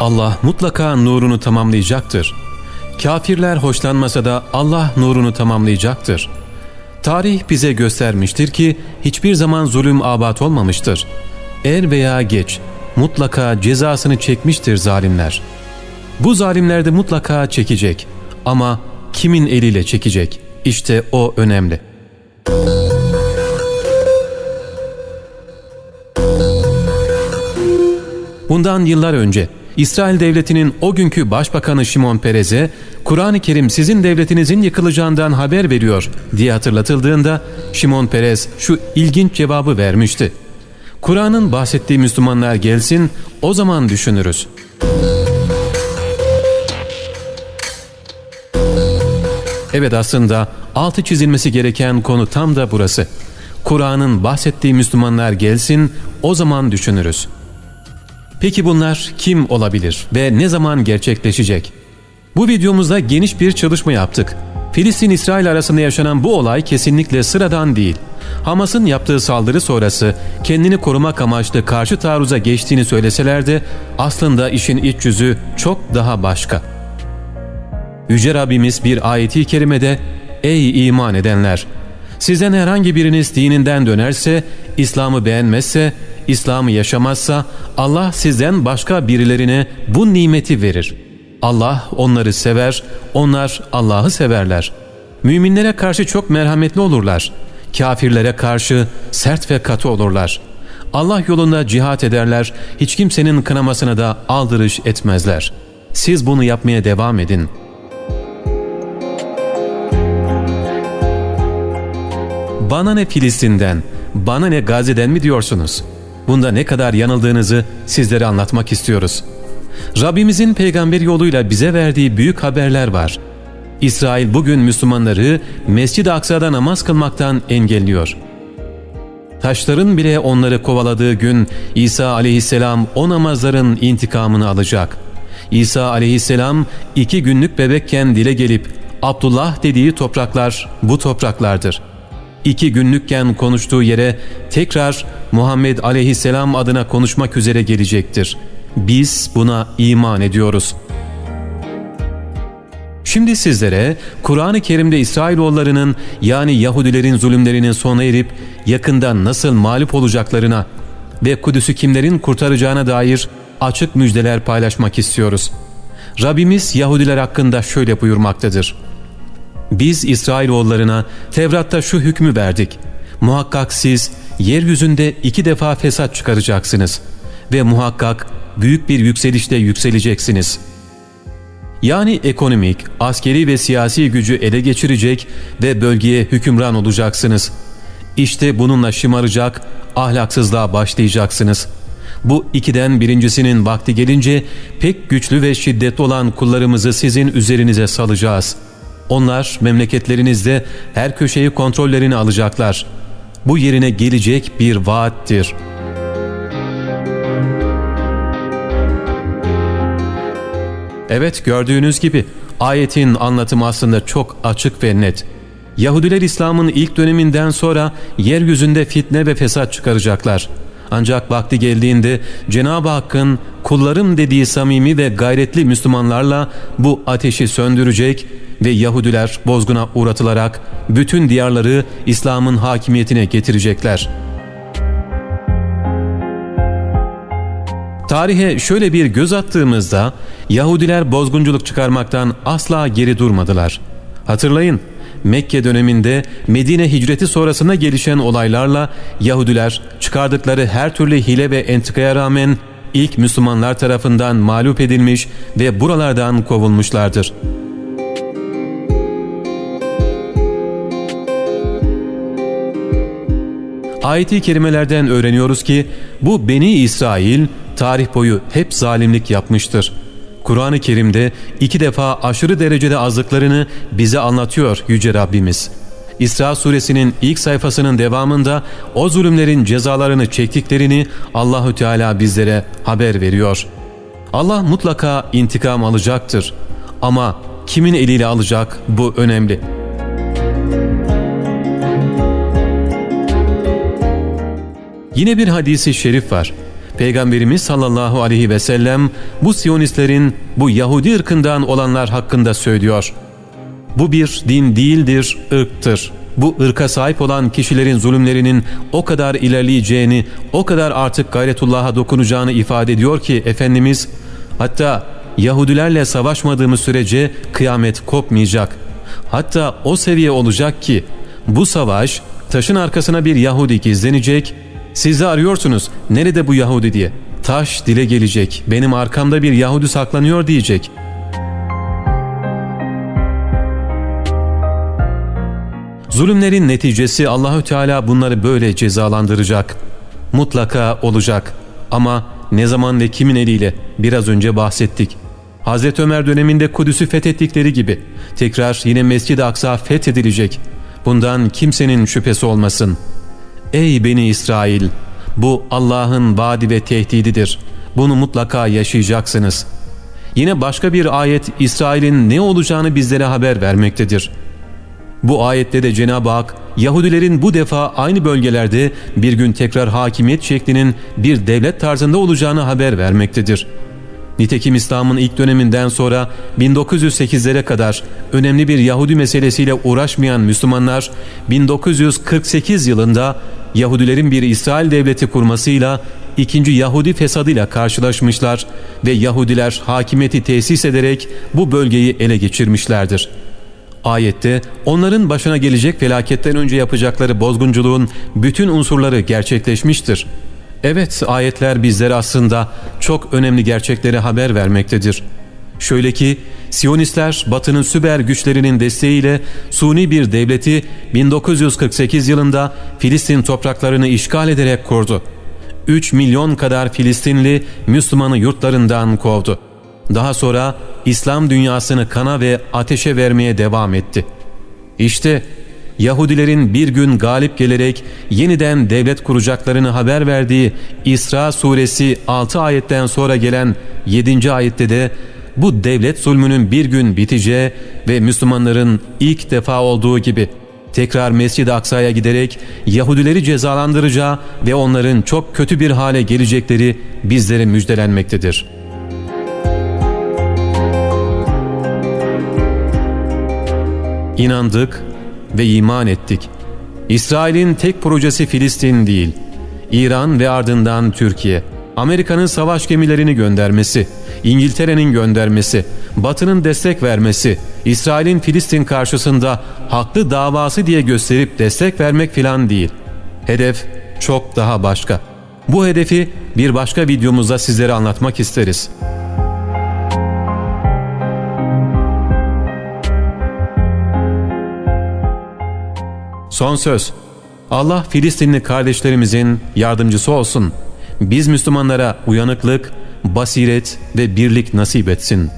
Allah mutlaka nurunu tamamlayacaktır. Kafirler hoşlanmasa da Allah nurunu tamamlayacaktır. Tarih bize göstermiştir ki hiçbir zaman zulüm abat olmamıştır. Er veya geç mutlaka cezasını çekmiştir zalimler. Bu zalimler de mutlaka çekecek ama kimin eliyle çekecek? İşte o önemli. Bundan yıllar önce İsrail devletinin o günkü başbakanı Şimon Perez'e Kur'an-ı Kerim sizin devletinizin yıkılacağından haber veriyor diye hatırlatıldığında Şimon Perez şu ilginç cevabı vermişti. Kur'an'ın bahsettiği Müslümanlar gelsin o zaman düşünürüz. Evet aslında altı çizilmesi gereken konu tam da burası. Kur'an'ın bahsettiği Müslümanlar gelsin o zaman düşünürüz. Peki bunlar kim olabilir ve ne zaman gerçekleşecek? Bu videomuzda geniş bir çalışma yaptık. Filistin-İsrail arasında yaşanan bu olay kesinlikle sıradan değil. Hamas'ın yaptığı saldırı sonrası kendini korumak amaçlı karşı taarruza geçtiğini söyleseler de aslında işin iç yüzü çok daha başka. Yüce Rabbimiz bir ayeti kerimede Ey iman edenler! Sizden herhangi biriniz dininden dönerse, İslam'ı beğenmezse, İslam'ı yaşamazsa Allah sizden başka birilerine bu nimeti verir. Allah onları sever, onlar Allah'ı severler. Müminlere karşı çok merhametli olurlar. Kafirlere karşı sert ve katı olurlar. Allah yolunda cihat ederler, hiç kimsenin kınamasına da aldırış etmezler. Siz bunu yapmaya devam edin.'' Bana ne Filistin'den, bana ne Gazze'den mi diyorsunuz? Bunda ne kadar yanıldığınızı sizlere anlatmak istiyoruz. Rabbimizin peygamber yoluyla bize verdiği büyük haberler var. İsrail bugün Müslümanları Mescid-i Aksa'da namaz kılmaktan engelliyor. Taşların bile onları kovaladığı gün İsa aleyhisselam o namazların intikamını alacak. İsa aleyhisselam iki günlük bebekken dile gelip Abdullah dediği topraklar bu topraklardır iki günlükken konuştuğu yere tekrar Muhammed aleyhisselam adına konuşmak üzere gelecektir. Biz buna iman ediyoruz. Şimdi sizlere Kur'an-ı Kerim'de İsrailoğullarının yani Yahudilerin zulümlerinin sona erip yakında nasıl mağlup olacaklarına ve Kudüs'ü kimlerin kurtaracağına dair açık müjdeler paylaşmak istiyoruz. Rabbimiz Yahudiler hakkında şöyle buyurmaktadır. Biz İsrailoğullarına Tevrat'ta şu hükmü verdik. Muhakkak siz yeryüzünde iki defa fesat çıkaracaksınız ve muhakkak büyük bir yükselişte yükseleceksiniz. Yani ekonomik, askeri ve siyasi gücü ele geçirecek ve bölgeye hükümran olacaksınız. İşte bununla şımaracak, ahlaksızlığa başlayacaksınız. Bu ikiden birincisinin vakti gelince pek güçlü ve şiddetli olan kullarımızı sizin üzerinize salacağız.'' Onlar memleketlerinizde her köşeyi kontrollerini alacaklar. Bu yerine gelecek bir vaattir. Evet gördüğünüz gibi ayetin anlatımı aslında çok açık ve net. Yahudiler İslam'ın ilk döneminden sonra yeryüzünde fitne ve fesat çıkaracaklar. Ancak vakti geldiğinde Cenab-ı Hakk'ın kullarım dediği samimi ve gayretli Müslümanlarla bu ateşi söndürecek ve Yahudiler bozguna uğratılarak bütün diyarları İslam'ın hakimiyetine getirecekler. Tarihe şöyle bir göz attığımızda Yahudiler bozgunculuk çıkarmaktan asla geri durmadılar. Hatırlayın Mekke döneminde Medine hicreti sonrasında gelişen olaylarla Yahudiler çıkardıkları her türlü hile ve entrikaya rağmen ilk Müslümanlar tarafından mağlup edilmiş ve buralardan kovulmuşlardır. Ayet-i kerimelerden öğreniyoruz ki bu Beni İsrail tarih boyu hep zalimlik yapmıştır. Kur'an-ı Kerim'de iki defa aşırı derecede azlıklarını bize anlatıyor Yüce Rabbimiz. İsra suresinin ilk sayfasının devamında o zulümlerin cezalarını çektiklerini Allahü Teala bizlere haber veriyor. Allah mutlaka intikam alacaktır. Ama kimin eliyle alacak bu önemli. Yine bir hadisi şerif var. Peygamberimiz sallallahu aleyhi ve sellem bu Siyonistlerin bu Yahudi ırkından olanlar hakkında söylüyor. Bu bir din değildir, ırktır. Bu ırka sahip olan kişilerin zulümlerinin o kadar ilerleyeceğini, o kadar artık gayretullah'a dokunacağını ifade ediyor ki Efendimiz, hatta Yahudilerle savaşmadığımız sürece kıyamet kopmayacak. Hatta o seviye olacak ki bu savaş taşın arkasına bir Yahudi gizlenecek, siz de arıyorsunuz nerede bu Yahudi diye. Taş dile gelecek, benim arkamda bir Yahudi saklanıyor diyecek.'' Zulümlerin neticesi Allahü Teala bunları böyle cezalandıracak. Mutlaka olacak. Ama ne zaman ve kimin eliyle biraz önce bahsettik. Hazreti Ömer döneminde Kudüs'ü fethettikleri gibi tekrar yine Mescid-i Aksa fethedilecek. Bundan kimsenin şüphesi olmasın. Ey Beni İsrail! Bu Allah'ın vaadi ve tehdididir. Bunu mutlaka yaşayacaksınız. Yine başka bir ayet İsrail'in ne olacağını bizlere haber vermektedir.'' Bu ayette de Cenab-ı Hak Yahudilerin bu defa aynı bölgelerde bir gün tekrar hakimiyet şeklinin bir devlet tarzında olacağını haber vermektedir. Nitekim İslam'ın ilk döneminden sonra 1908'lere kadar önemli bir Yahudi meselesiyle uğraşmayan Müslümanlar 1948 yılında Yahudilerin bir İsrail devleti kurmasıyla ikinci Yahudi fesadıyla karşılaşmışlar ve Yahudiler hakimiyeti tesis ederek bu bölgeyi ele geçirmişlerdir.'' Ayette onların başına gelecek felaketten önce yapacakları bozgunculuğun bütün unsurları gerçekleşmiştir. Evet ayetler bizlere aslında çok önemli gerçekleri haber vermektedir. Şöyle ki Siyonistler Batı'nın süper güçlerinin desteğiyle suni bir devleti 1948 yılında Filistin topraklarını işgal ederek kurdu. 3 milyon kadar Filistinli Müslümanı yurtlarından kovdu. Daha sonra İslam dünyasını kana ve ateşe vermeye devam etti. İşte Yahudilerin bir gün galip gelerek yeniden devlet kuracaklarını haber verdiği İsra suresi 6 ayetten sonra gelen 7. ayette de bu devlet zulmünün bir gün biteceği ve Müslümanların ilk defa olduğu gibi tekrar Mescid-i Aksa'ya giderek Yahudileri cezalandıracağı ve onların çok kötü bir hale gelecekleri bizlere müjdelenmektedir.'' İnandık ve iman ettik. İsrail'in tek projesi Filistin değil, İran ve ardından Türkiye. Amerika'nın savaş gemilerini göndermesi, İngiltere'nin göndermesi, Batı'nın destek vermesi, İsrail'in Filistin karşısında haklı davası diye gösterip destek vermek filan değil. Hedef çok daha başka. Bu hedefi bir başka videomuzda sizlere anlatmak isteriz.'' Son söz. Allah Filistinli kardeşlerimizin yardımcısı olsun. Biz Müslümanlara uyanıklık, basiret ve birlik nasip etsin.''